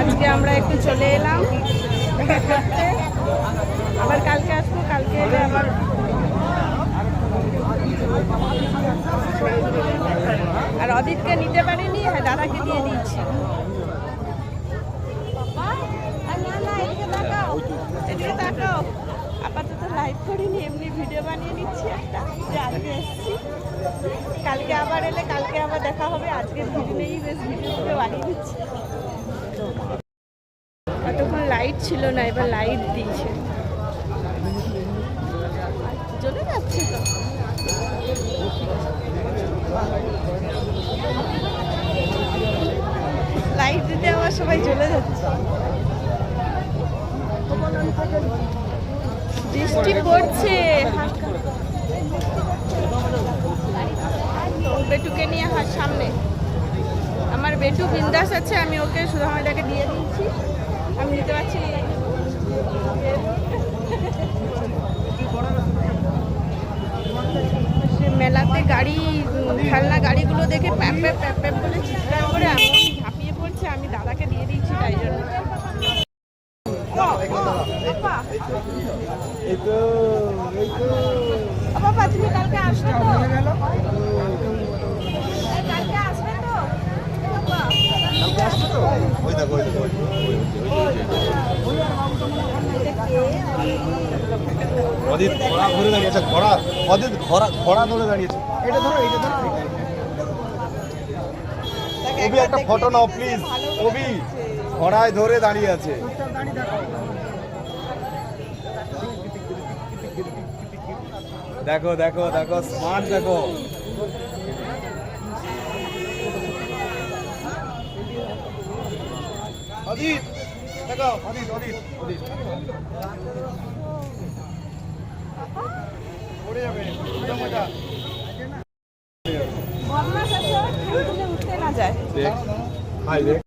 আজকে আমরা একটু চলে এলাম। করতে আবার কালকে আসব, কালকে এলে আবার আর অদিতকে নিতে পারিনি হ্যাঁ দাদাকে দিয়ে দিয়েছি। লাইভ করিনি, এমনি ভিডিও বানিয়ে নিচ্ছি একটা, যে আজকে এসেছি। কালকে আবার এলে, কালকে আবার দেখা হবে আজকের ভিডিও নেই বেশ ভিডিওগুলো বানিয়ে দিচ্ছি এতক্ষণ লাইট ছিল না, এবার লাইট দিয়েছে। জ্বলে যাচ্ছে তো? লাইট দিতে আমার সবাই চলে যাচ্ছে। বৃষ্টি পড়ছে। বেটুকে নিয়ে হাত সামনে। আমার বেটু বিন্দাস আছে, আমি ওকে সুধামাইদাকে দিয়ে দিয়েছি আমি নিতে পারছি মেলাতে গাড়ি, খেলনা গাড়িগুলো দেখে প্যাপ প্যাপ প্যাপ প্যাপ বলে চিৎকার করে এমন ঝাঁপিয়ে পড়ছে, আমি দাদাকে দিয়ে দিয়েছি তাই জন্য। বাবা। তো এই তো? ও বাবা তুমি কালকে আসবে তো? কালকে আসবে তো? ওই দেখো ওই দেখো অদিত ঘোড়া ঘুরে দাঁড়িয়েছে ঘোড়া অদিত ঘোড়া ঘোড়া ধরে দাঁড়িয়েছে। এটা ধরো এটা ধরো। অভি একটা ফটো নাও প্লিজ অভি ঘোড়ায় ধরে দাঁড়িয়ে আছে। দেখো দেখো দেখো স্মার্ট দেখো। অদিত দেখো অদিত অদিত অদিত পড়ে যাবে উঠতে না যায়। হাই দেখ